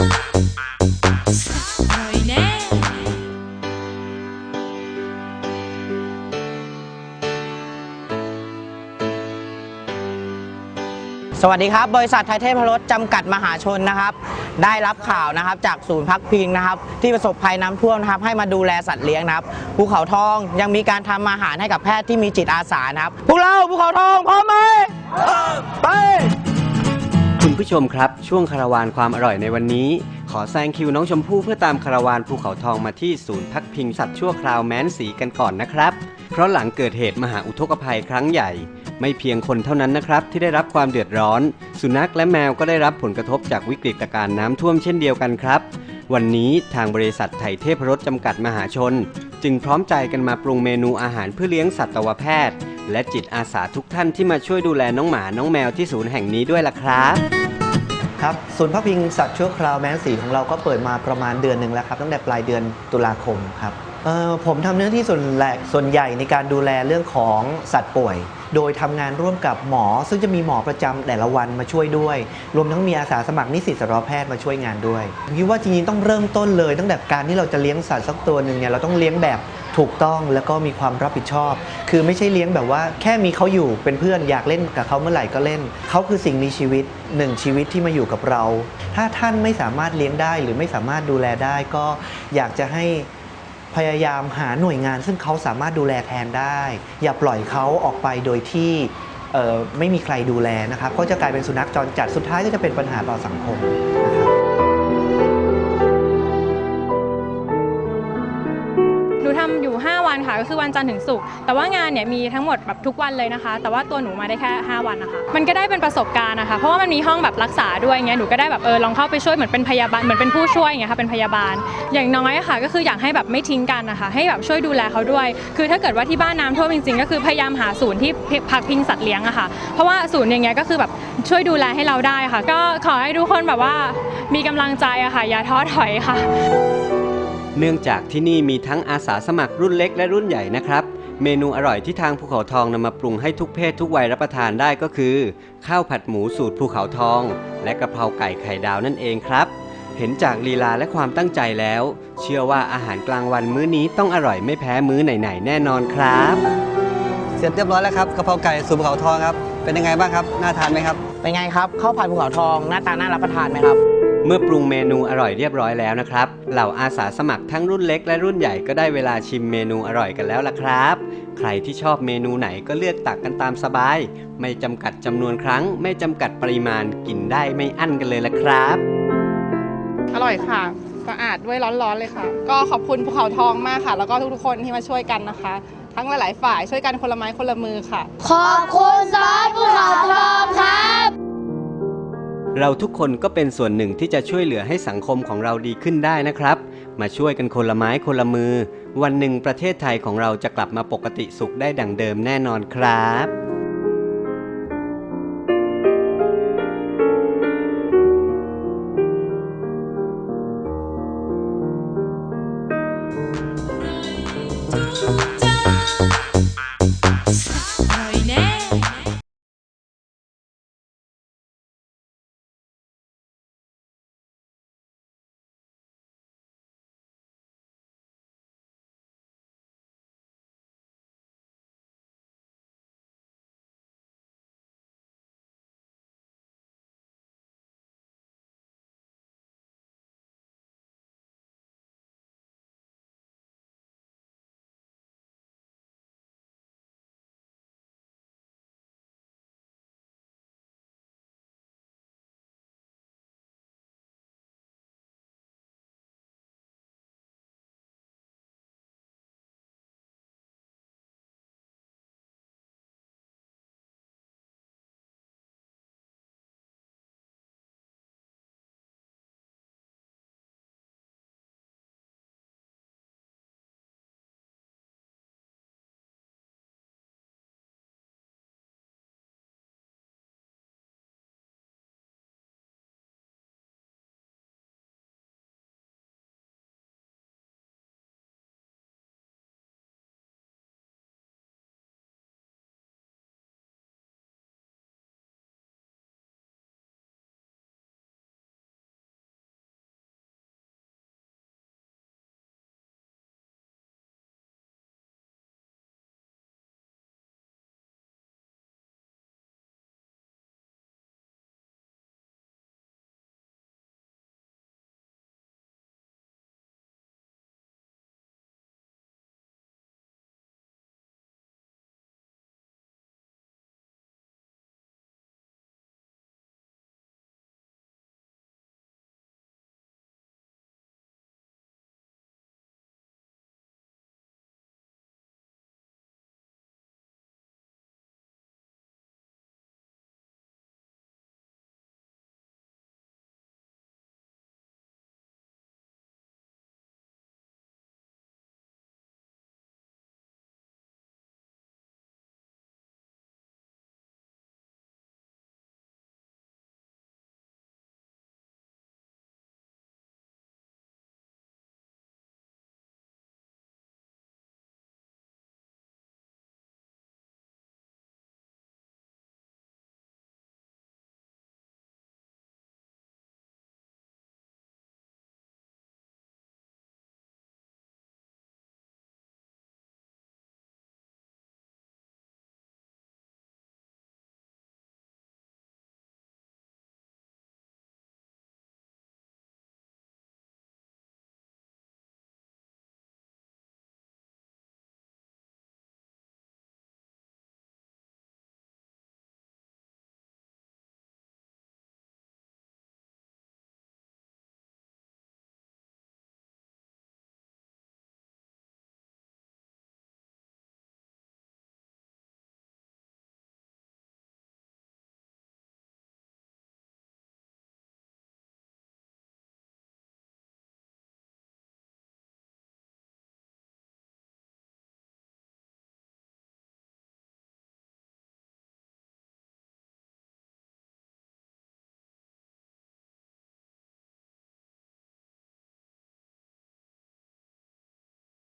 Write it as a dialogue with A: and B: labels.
A: สวัสดีครับ บริษัทไทยเทพรสจำกัดมหาชนนะครับ ได้รับข่าวนะครับจากศูนย์พักพิงนะครับ ที่ประสบภัยน้ำท่วมนะครับ ให้มาดูแลสัตว์เลี้ยงนะครับภูเขาทองยังมีการทำอาหารให้กับแพทย์ที่มีจิตอาสานะครับ พวกเราภูเขาทองพร้อมไหมไป
B: คุณผู้ชมครับ ช่วงคาราวานความอร่อยในวันนี้ ขอแซงคิวน้องชมพู่เพื่อตามคาราวานภูเขาทองมาที่ศูนย์พักพิงสัตว์ชั่วคราวแม้นสีกันก่อนนะครับ เพราะหลังเกิดเหตุมหาอุทกภัยครั้งใหญ่ ไม่เพียงคนเท่านั้นนะครับ ที่ได้รับความเดือดร้อน สุนัขและแมวก็ได้รับผลกระทบจากวิกฤตการณ์น้ำท่วมเช่นเดียวกันครับ วันนี้ทางบริษัทไถ่เทพรสจำกัดมหาชน จึงพร้อมใจกันมาปรุงเมนูอาหารเพื่อเลี้ยงสัตวแพทย์และจิตอาสาทุกท่านที่มาช่วยดูแลน้องหมาน้องแมวที่ศูนย์แห่งนี้ด้วยล่ะครับ
C: ครับศูนย์พักพิงสัตว์ชั่วคราวแม้นสีของเราก็เปิดมาประมาณเดือนหนึ่งแล้วครับ ตั้งแต่ปลายเดือนตุลาคมครับผมทำเนื้อที่ส่วนแหลกส่วนใหญ่ในการดูแลเรื่องของสัตว์ป่วย โดยทำงานร่วมกับหมอ ซึ่งจะมีหมอประจำแต่ละวันมาช่วยด้วย รวมทั้งมีอาสาสมัครนิสิตสัตวแพทย์มาช่วยงานด้วยผมคิดว่าจริงๆต้องเริ่มต้นเลย ตั้งแต่การที่เราจะเลี้ยงสัตว์สักตัวหนึ่งเนี่ยเราต้องเลี้ยงแบบ ถูกต้องแล้วก็มีความรับผิดชอบ คือไม่ใช่เลี้ยงแบบว่า แค่มีเขาอยู่เป็นเพื่อนอยากเล่นกับเขาเมื่อไหร่ก็เล่น เขาคือสิ่งมีชีวิตหนึ่งชีวิตที่มาอยู่กับเรา ถ้าท่านไม่สามารถเลี้ยงได้หรือไม่สามารถดูแลได้ก็อยากจะให้พยายามหาหน่วยงานซึ่งเขาสามารถดูแลแทนได้ อย่าปล่อยเขาออกไปโดยที่ไม่มีใครดูแลนะครับก็จะกลายเป็นสุนัขจรจัดสุดท้ายก็จะเป็นปัญหาต่อสังคมนะครับ
D: อยู่ 5 วันค่ะ ก็คือวันจันทร์ถึงศุกร์แต่ว่างานเนี่ยมีทั้งหมดแบบทุกวันเลยนะคะ แต่ว่าตัวหนูมาได้แค่ 5 วันนะคะ มันก็ได้เป็นประสบการณ์นะคะ เพราะว่ามันมีห้องแบบรักษาด้วยเงี้ยหนูก็ได้แบบเออลองเข้าไปช่วยเหมือนเป็นพยาบาลเหมือนเป็นผู้ช่วยอย่างเงี้ยค่ะเป็นพยาบาล อย่างน้อยค่ะ ก็คืออยากให้แบบไม่ทิ้งกันนะคะ ให้แบบช่วยดูแลเขาด้วย คือถ้าเกิดว่าที่บ้านน้ำท่วมจริงๆ ก็คือพยายามหาศูนย์ที่พักพิงสัตว์เลี้ยงอะค่ะ เพราะว่าศูนย์อย่างเงี้ยก็คือแบบช่วยดูแลให้เราได้ค่ะ ก็ขอให้ทุกคนแบบว่ามีกำลังใจอะค่ะ อย่าท้อถอยค่ะ
B: เนื่องจากที่นี่มีทั้งอาสาสมัครรุ่นเล็กและรุ่นใหญ่นะครับ เมนูอร่อยที่ทางภูเขาทองนำมาปรุงให้ทุกเพศทุกวัยรับประทานได้ก็คือ ข้าวผัดหมูสูตรภูเขาทอง และกะเพราไก่ไข่ดาวนั่นเองครับ เห็นจากลีลาและความตั้งใจแล้ว เชื่อว่าอาหารกลางวันมื้อนี้ต้องอร่อยไม่แพ้มื้อไหนๆแน่นอนครับ
E: เสร็จเรียบร้อยแล้วครับกะเพราไก่สูตรภูเขาทองครับเป็นยังไงบ้างครับน่าทานไหมครับ
A: เป็นไงครับข้าวผัดภูเขาทองหน้าตาน่ารับประทานไหมครับ
B: เมื่อปรุงเมนูอร่อยเรียบร้อยแล้วนะครับ เหล่าอาสาสมัครทั้งรุ่นเล็กและรุ่นใหญ่ก็ได้เวลาชิมเมนูอร่อยกันแล้วล่ะครับ ใครที่ชอบเมนูไหนก็เลือกตักกันตามสบาย ไม่จำกัดจำนวนครั้ง ไม่จำกัดปริมาณกินได้ไม่อั้นกันเลยล่ะครับ
F: อร่อยค่ะสะอาดด้วยร้อนๆเลยค่ะ ก็ขอบคุณภูเขาทองมากค่ะ แล้วก็ทุกๆคนที่มาช่วยกันนะคะ ทั้งหลายๆฝ่ายช่วยกันคนละไม้คนละมือค่ะ
G: ขอบคุณซอสภูเขาทองครับ
B: เราทุกคนก็เป็นส่วนหนึ่งที่จะช่วยเหลือให้สังคมของเราดีขึ้นได้นะครับ มาช่วยกันคนละไม้คนละมือ วันหนึ่งประเทศไทยของเราจะกลับมาปกติสุขได้ดังเดิมแน่นอนครับ